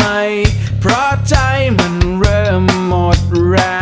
ไม เพราะใจมันเริ่มหมดแรง